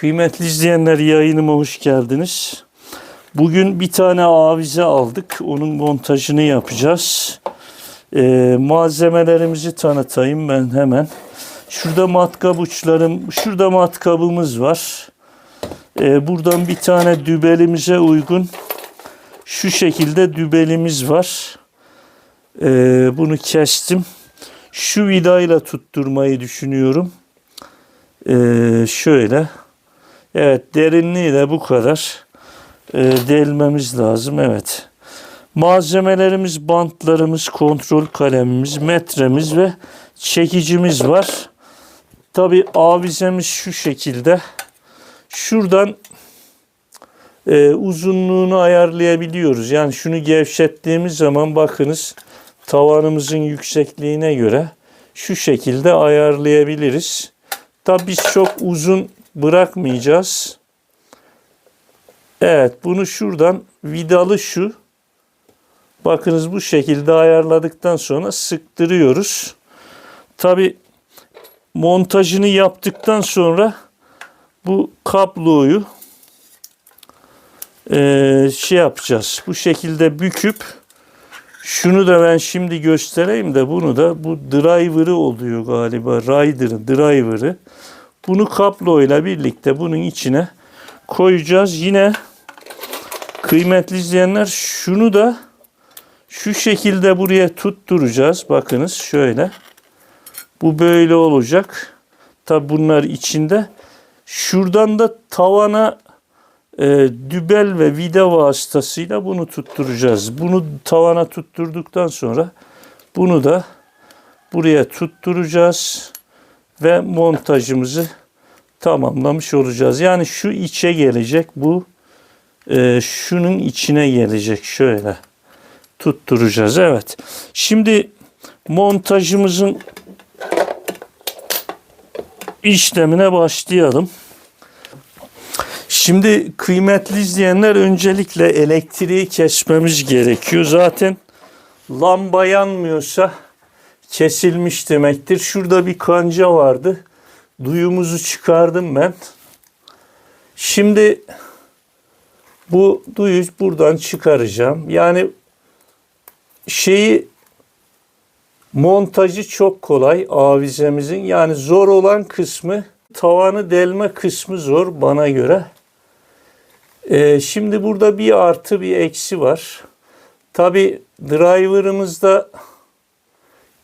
Kıymetli izleyenler yayınıma hoş geldiniz. Bugün bir tane avize aldık. Onun montajını yapacağız. Ee, malzemelerimizi tanıtayım ben hemen. Şurada matkap uçlarım, şurada matkabımız var. Ee, buradan bir tane dübelimize uygun şu şekilde dübelimiz var. Ee, bunu kestim. Şu vidayla tutturmayı düşünüyorum. Ee, şöyle. Evet derinliği de bu kadar. Ee, delmemiz lazım. Evet. Malzemelerimiz, bantlarımız, kontrol kalemimiz, metremiz ve çekicimiz var. Tabi avizemiz şu şekilde. Şuradan e, uzunluğunu ayarlayabiliyoruz. Yani şunu gevşettiğimiz zaman bakınız tavanımızın yüksekliğine göre şu şekilde ayarlayabiliriz. Tabi biz çok uzun bırakmayacağız. Evet bunu şuradan vidalı şu. Bakınız bu şekilde ayarladıktan sonra sıktırıyoruz. Tabi montajını yaptıktan sonra bu kabloyu eee, şey yapacağız. Bu şekilde büküp şunu da ben şimdi göstereyim de bunu da bu driver'ı oluyor galiba. Rider'ın driver'ı. Bunu kabloyla birlikte bunun içine koyacağız. Yine kıymetli izleyenler şunu da şu şekilde buraya tutturacağız. Bakınız şöyle. Bu böyle olacak. Tabi bunlar içinde. Şuradan da tavana e, dübel ve vida vasıtasıyla bunu tutturacağız. Bunu tavana tutturduktan sonra bunu da buraya tutturacağız ve montajımızı tamamlamış olacağız. Yani şu içe gelecek bu e, şunun içine gelecek şöyle tutturacağız. Evet. Şimdi montajımızın işlemine başlayalım. Şimdi kıymetli izleyenler öncelikle elektriği kesmemiz gerekiyor. Zaten lamba yanmıyorsa kesilmiş demektir. Şurada bir kanca vardı. Duyumuzu çıkardım ben. Şimdi bu duyu buradan çıkaracağım. Yani şeyi montajı çok kolay avizemizin. Yani zor olan kısmı tavanı delme kısmı zor bana göre. Ee, şimdi burada bir artı bir eksi var. Tabi driver'ımızda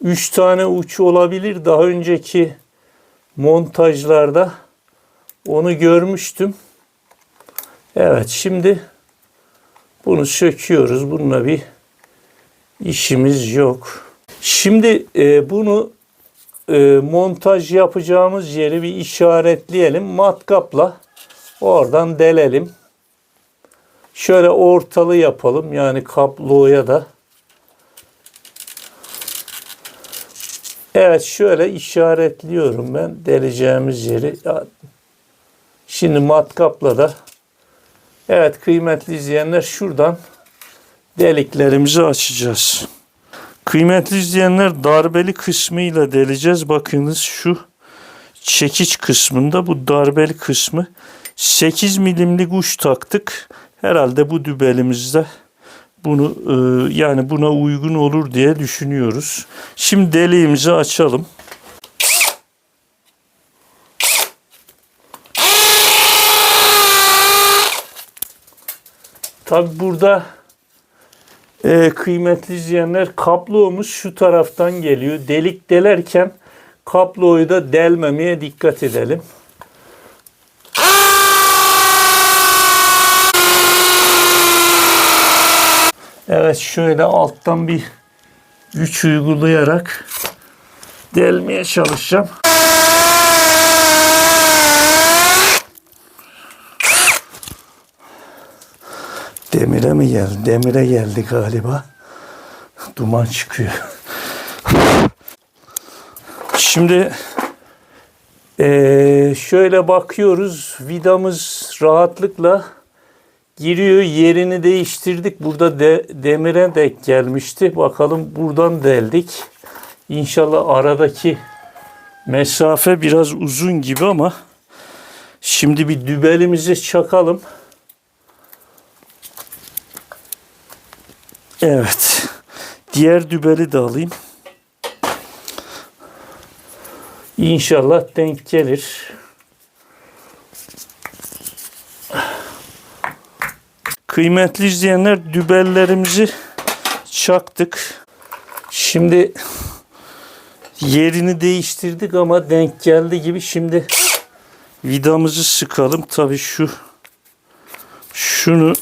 3 tane uç olabilir. Daha önceki montajlarda onu görmüştüm. Evet şimdi bunu söküyoruz. Bununla bir işimiz yok. Şimdi e, bunu e, montaj yapacağımız yeri bir işaretleyelim. Matkapla oradan delelim. Şöyle ortalı yapalım. Yani kabloya da. Evet şöyle işaretliyorum ben deleceğimiz yeri. Şimdi matkapla da Evet kıymetli izleyenler şuradan deliklerimizi açacağız. Kıymetli izleyenler darbeli kısmıyla deleceğiz. Bakınız şu çekiç kısmında bu darbeli kısmı 8 milimlik uç taktık. Herhalde bu dübelimizde bunu e, yani buna uygun olur diye düşünüyoruz. Şimdi deliğimizi açalım. Tabi burada e, kıymetli izleyenler kablomuz şu taraftan geliyor. Delik delerken kabloyu da delmemeye dikkat edelim. Evet şöyle alttan bir güç uygulayarak delmeye çalışacağım. Demire mi geldi? Demire geldi galiba. Duman çıkıyor. Şimdi eee, şöyle bakıyoruz. Vidamız rahatlıkla giriyor. Yerini değiştirdik. Burada de, demire denk gelmişti. Bakalım buradan deldik. İnşallah aradaki mesafe biraz uzun gibi ama Şimdi bir dübelimizi çakalım. Evet. Diğer dübeli de alayım. İnşallah denk gelir. Kıymetli izleyenler dübellerimizi çaktık. Şimdi yerini değiştirdik ama denk geldi gibi şimdi vidamızı sıkalım. Tabii şu şunu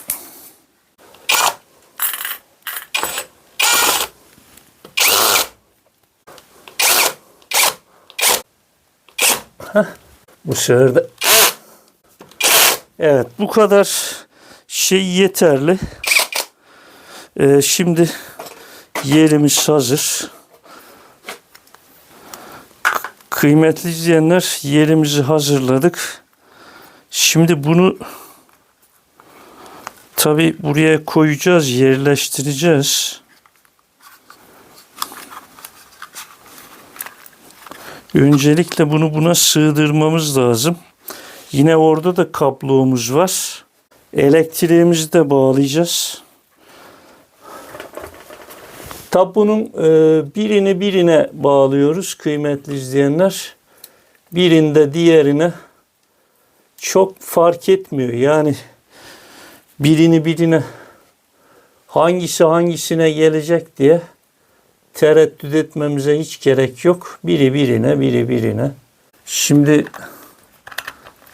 Heh, bu sefer de Evet bu kadar şey yeterli. Ee, şimdi yerimiz hazır. Kıymetli izleyenler yerimizi hazırladık. Şimdi bunu tabi buraya koyacağız, yerleştireceğiz. Öncelikle bunu buna sığdırmamız lazım. Yine orada da kabloğumuz var. Elektriğimizi de bağlayacağız. Tabi bunun e, birini birine bağlıyoruz kıymetli izleyenler. Birinde diğerine çok fark etmiyor. Yani birini birine hangisi hangisine gelecek diye tereddüt etmemize hiç gerek yok. Biri birine, biri birine. Şimdi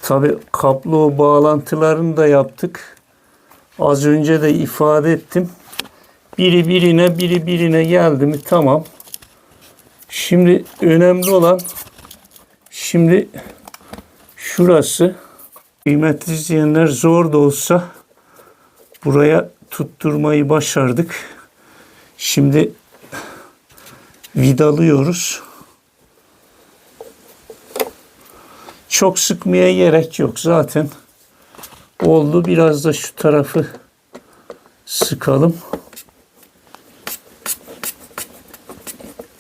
tabi kablo bağlantılarını da yaptık. Az önce de ifade ettim. Biri birine, biri birine geldi mi tamam. Şimdi önemli olan şimdi şurası kıymetli izleyenler zor da olsa buraya tutturmayı başardık. Şimdi vidalıyoruz. Çok sıkmaya gerek yok zaten. Oldu. Biraz da şu tarafı sıkalım.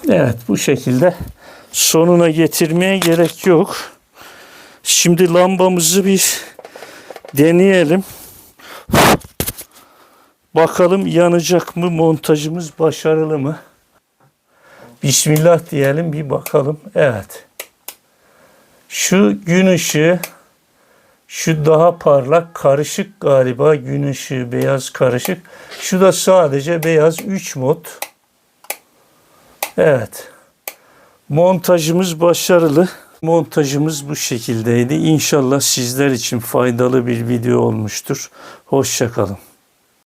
Evet bu şekilde sonuna getirmeye gerek yok. Şimdi lambamızı bir deneyelim. Bakalım yanacak mı? Montajımız başarılı mı? Bismillah diyelim bir bakalım. Evet. Şu gün ışığı şu daha parlak karışık galiba gün ışığı beyaz karışık. Şu da sadece beyaz 3 mod. Evet. Montajımız başarılı. Montajımız bu şekildeydi. İnşallah sizler için faydalı bir video olmuştur. Hoşçakalın.